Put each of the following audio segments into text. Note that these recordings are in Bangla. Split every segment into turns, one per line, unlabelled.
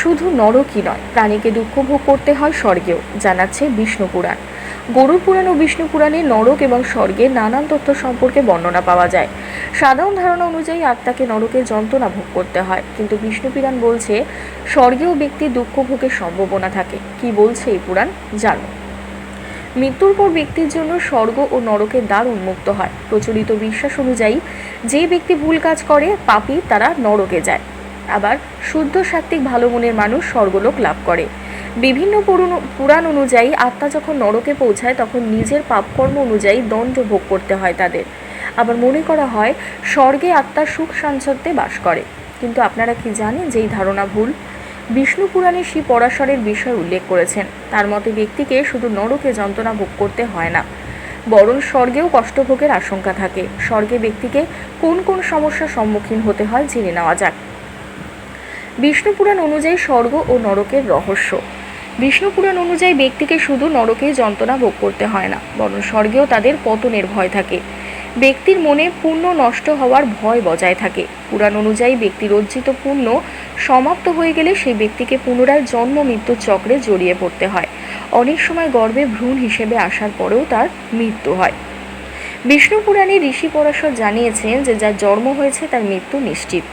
শুধু নরকই নয়, প্রাণীকে দুঃখ ভোগ করতে হয় স্বর্গেও, জানাচ্ছে বিষ্ণু পুরাণ। গরুর পুরাণ ও বিষ্ণু পুরাণে নরক এবং স্বর্গে নানান তথ্য সম্পর্কে বর্ণনা পাওয়া যায়। সাধারণ ধারণা অনুযায়ী আত্মাকে নরকের যন্ত্রণা ভোগ করতে হয়, কিন্তু বিষ্ণু পুরাণ বলছে, স্বর্গেও ব্যক্তির দুঃখ ভোগের সম্ভাবনা থাকে। কি বলছে এই পুরাণ? জানো। মৃত্যুর পর ব্যক্তির জন্য স্বর্গ ও নরকের দ্বার উন্মুক্ত হয়। প্রচলিত বিশ্বাস অনুযায়ী, যে ব্যক্তি ভুল কাজ করে, পাপী তারা নরকে যায়। আবার শুদ্ধ সাত্ত্বিক ভালো মনের মানুষ স্বর্গলোক লাভ করে। বিভিন্ন পুরাণ অনুযায়ী আত্মা যখন নরকে পৌঁছায়, তখন নিজের পাপকর্ম অনুযায়ী দণ্ড ভোগ করতে হয় তাদের। আবার মনে করা হয়, স্বর্গে আত্মা সুখ সাঞ্চত্যে বাস করে। কিন্তু আপনারা কি জানেন যে এই ধারণা ভুল? বিষ্ণু পুরাণে শ্রী পরাশরের বিষয় উল্লেখ করেছেন। তার মতে ব্যক্তিকে শুধু নরকে যন্ত্রণা ভোগ করতে হয় না, বরং স্বর্গেও কষ্টভোগের আশঙ্কা থাকে। স্বর্গে ব্যক্তিকে কোন কোন সমস্যার সম্মুখীন হতে হয়, জেনে নেওয়া যাক। বিষ্ণু পুরাণ অনুযায়ী স্বর্গ ও নরকের রহস্য। বিষ্ণু পুরাণ অনুযায়ী ব্যক্তিকে শুধু নরকেই যন্ত্রণা ভোগ করতে হয় না, বরং স্বর্গেও তাদের পতনের ভয় থাকে। ব্যক্তির মনে পুণ্য নষ্ট হওয়ার ভয় বজায় থাকে। পুরাণ অনুযায়ী ব্যক্তির অর্জিত পুণ্য সমাপ্ত হয়ে গেলে সেই ব্যক্তিকে পুনরায় জন্ম মৃত্যুর চক্রে জড়িয়ে পড়তে হয়। অনেক সময় গর্ভে ভ্রূণ হিসেবে আসার পরেও তার মৃত্যু হয়। বিষ্ণু পুরাণে ঋষি পরাশর জানিয়েছেন যে যার জন্ম হয়েছে তার মৃত্যু নিশ্চিত।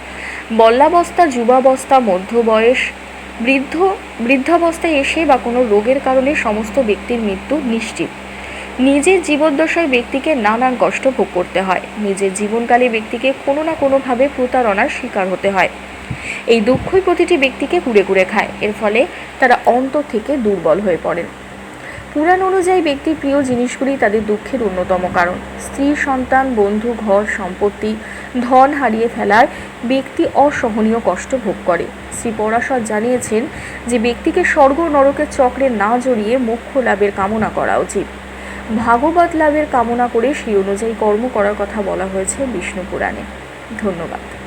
বল্লাবস্থা, যুবাবস্থা মধ্য বয়স বৃদ্ধ, বৃদ্ধাবস্থায় এসে বা কোনো রোগের কারণে সমস্ত ব্যক্তির মৃত্যু নিশ্চিত। নিজের জীবদ্দশায় ব্যক্তিকে নানান কষ্ট ভোগ করতে হয়। নিজের জীবনকালে ব্যক্তিকে কোনো না কোনোভাবে প্রতারণার শিকার হতে হয়। এই দুঃখই প্রতিটি ব্যক্তিকে কুড়ে কুড়ে খায়। এর ফলে তারা অন্তর থেকে দুর্বল হয়ে পড়েন। পুরাণ অনুযায়ী ব্যক্তির প্রিয় জিনিসগুলি তাদের দুঃখের অন্যতম কারণ। স্ত্রী, সন্তান, বন্ধু, ঘর, সম্পত্তি, ধন হারিয়ে ফেলায় ব্যক্তি অসহনীয় কষ্ট ভোগ করে। শ্রী পরাশর জানিয়েছেন যে ব্যক্তিকে স্বর্গ নরকের চক্রে না জড়িয়ে মোক্ষ লাভের কামনা করা উচিত। ভাগবত লাভের কামনা করে সেই অনুযায়ী কর্ম করার কথা বলা হয়েছে বিষ্ণু পুরাণে। ধন্যবাদ।